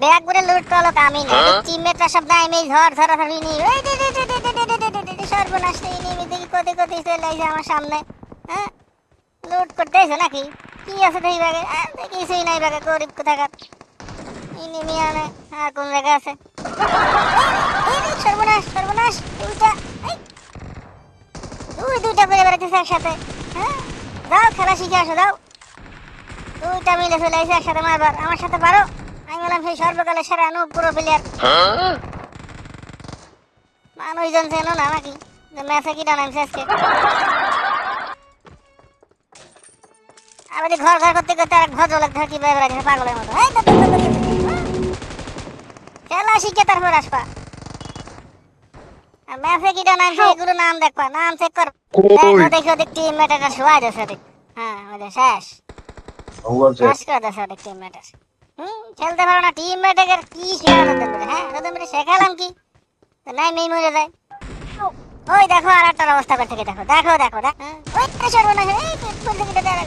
Bag করে লুট করল আমি না টিমমেটরা সব দায় ধর ধর ধরি নি সর্বনাশ নেই নি দেখি কত কত চলে লাগছে আমার সামনে হ্যাঁ লুট করতে এসো নাকি কি আছে দেখি ব্যাগে কিছুই নাই ব্যাগে গরিব কোথাকার ইনিমি আনে হ্যাঁ কোন জায়গা আছে সর্বনাশ সর্বনাশ দুইটা দুই দুইটা করে বেড়াতেছে একসাথে হ্যাঁ যাও খেলা শিখে আসো দাও দুইটা মিলে চলে আসে একসাথে মারবার আমার সাথে পারো আমি বললাম সেই সর্বকালে সেরা অনুপ পুরো প্লেয়ার মানুষজন চেনো না নাকি যে ম্যাচে কি নামছে আজকে। আবার ঘর ঘর করতে করতে আর ভদ্রলোক ধর কি পাগলের মতো। এই তো, খেলা শিখে তারপর আসবা। ম্যাচে কি নামছে এগুলো নাম দেখবা নাম চেক কর। দেখো দেখো দেখ টিম মেটাটা শোয়া যাচ্ছে হ্যাঁ শেষ। শেষ। করে টিম হুম খেলতে পারো না টিম মেটাকে কি শেখানো তোদের হ্যাঁ তোদের মেরে শেখালাম কি তো নাই মেয়ে মরে যায় ওই দেখো আর একটা অবস্থা করে থেকে দেখো দেখো দেখো দেখ হ্যাঁ, ওই তো সর্বনাশ এই ফুল থেকে দেখো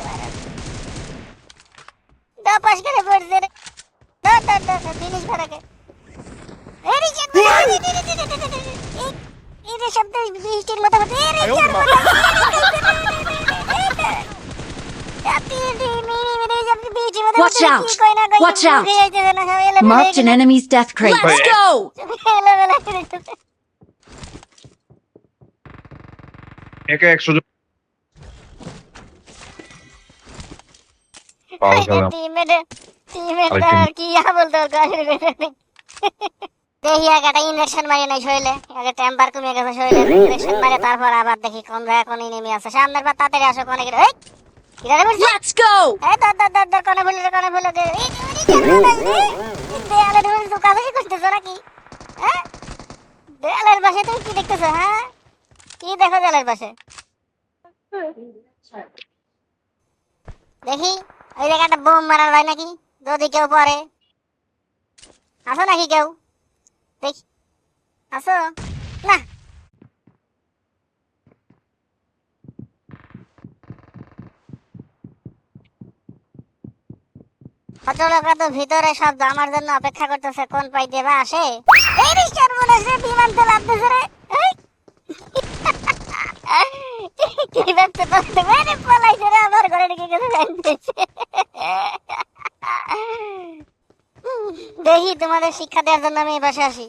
দপাস করে পড়ছে রে ধর ধর ধর ফিনিশ করাকে এই রে চেক এই এই যে শব্দ বৃষ্টির মতো হচ্ছে এই রে check Watch out! Watch out! Marked an enemy's death crate. Let's go! একে একশো জন পাওয়া গেল দেখি একটা ইঞ্জেকশন মারি নাই শরীরে আগে টেম্পার কমে গেছে শরীরে ইঞ্জেকশন মারে তারপর আবার দেখি কোন জায়গায় কোন নেমে আছে সামনের বার তাড়াতাড়ি আসো কোনে এই কিরারে বলছি Let's go! দর দর দর দর কোনে ভুলে কোনে ভুলে দে। এই দেয়ালে ধরে দোকানে করতেছো নাকি? হ্যাঁ? দেয়ালের পাশে তুমি কি দেখতেছো হ্যাঁ? কি দেখো দেয়ালের পাশে? দেখি ওই জায়গাটা বোম মারা হয় নাকি? যদি কেউ পরে আসো নাকি কেউ? দেখি। আসো না ভদ্রলোকরা তো ভিতরে শব্দ আমার জন্য অপেক্ষা করতেছে, কোন পাই দেবা আসে। এই রে সর্বনাশ রে, বিমান তো রে। কি মানে রে, আমার ঘরে ঢুকে দেখি তোমাদের শিক্ষা দেওয়ার জন্য আমি এই পাশে আসি।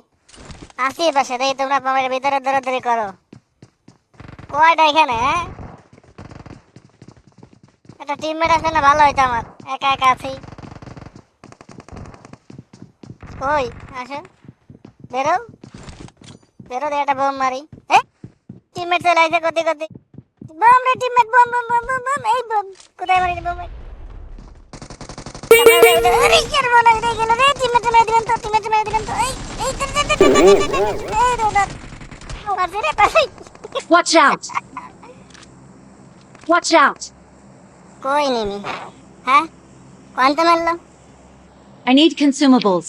আসি এই পাশে, দেখি তোমরা আমার ভিতরে দৌড়াদৌড়ি করো। কয়টা এখানে হ্যাঁ? একটা টিমমেট আছে না, ভালো হইতো আমার। একা একা আছি। ওই আসেন বেরো বেরো একটা বোম মারি হ্যাঁ টিমমেট চলে আসে গতি গতি বোম রে teammate bomb bomb bomb bomb bomb এই বোম কোথায় মারি bomb Watch out! Watch out! কই নেমি হ্যাঁ কোন তো মারলো I need consumables.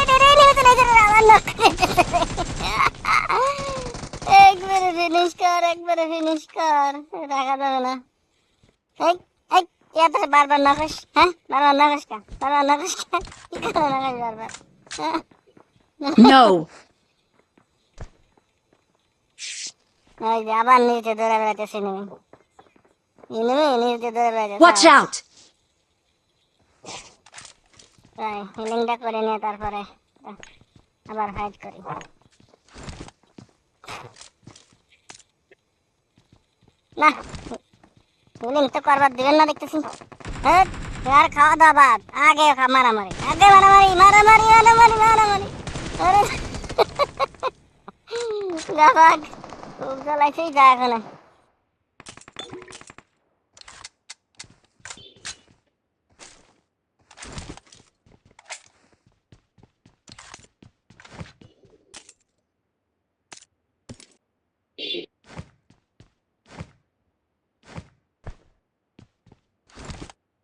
একবারে ফিনিশ কর একবারে ফিনিশ কর রাখা যাবে না এই এই এত বারবার নকশ হ্যাঁ বারবার নকশ কা বারবার নকশ কা নকশ বারবার হ্যাঁ? ওই যে আবার নিচে দৌড়ে বেড়াইতেছে এনিমি এনিমি নিচে দৌড়ে বেড়াইতেছে Watch out! তাই হিলিংটা করে নিয়ে তারপরে আবার ফাইট করি না হিলিং তো করবার দিবেন না দেখতেছি। আর খাওয়া দাওয়া বাদ, আগে মারামারি আগে মারামারি মারামারি মারামারি মারামারি। আরে ভাগ খুব জ্বালাইছেই যা এখন।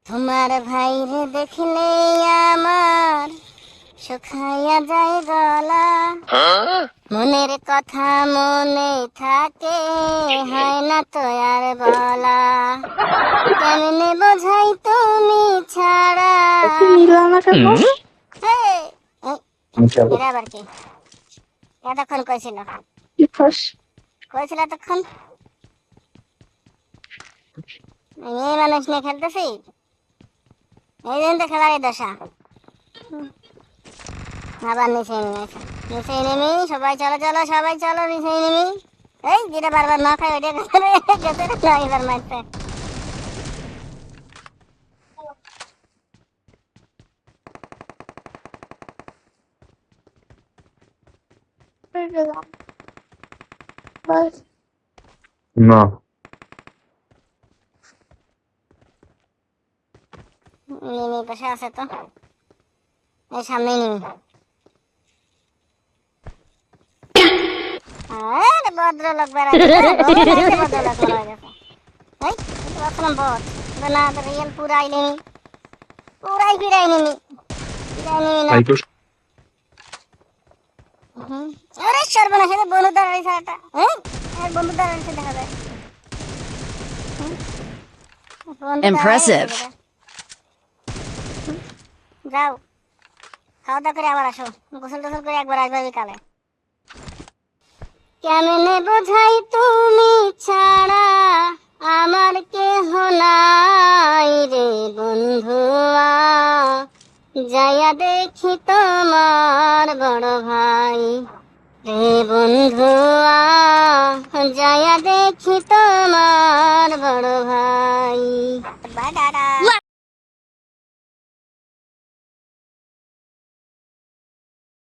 তোমার ভাইরে দেখলে আমার শুকাইয়া যায় গলা। মনের কথা মনে থাকে হয় না তো আর বলা। কেমনে বোঝাই তুমি ছাড়া? আবার কি? এতক্ষণ কইছিল। কইছিল এতক্ষণ? এই মানুষ নিয়ে খেলতেছি এই তো খেলারই দশা আবার নিচে নেমে গেছে নিচে নেমে সবাই চলো চলো সবাই চলো নিচে নেমে এই যেটা বারবার না খাই ওইটা যেতে না এবার মারতে না নিমি পাশে আছে তো। এই সামনেই নিমি। আরে ভদ্রলোক বেড়াচ্ছে ভদ্রলোক হয়ে গেছে। এই ভাবছিলাম বট। না রিয়েল পুরাই নিমি। পুরাই ফিরাই নিমি। ফিরাই নিমি না। তাই তো হুম। আরে সর্বনাশ এটা বন্ধু দাঁড়াইছে একটা হ্যাঁ আর বন্ধু দাঁড়াইছে দেখা যায়। Impressive. যাও। খাওয়া দাওয়া করে আবার আসো। গোসল টোসল করে একবার আসবে বিকালে কেমনে বোঝাই তুমি ছাড়া? আমার কেহ নাই রে বন্ধুয়া যাইয়া দেখি তোমার বড় ভাই। রে বন্ধুয়া যাইয়া দেখি তোমার বড় ভাই।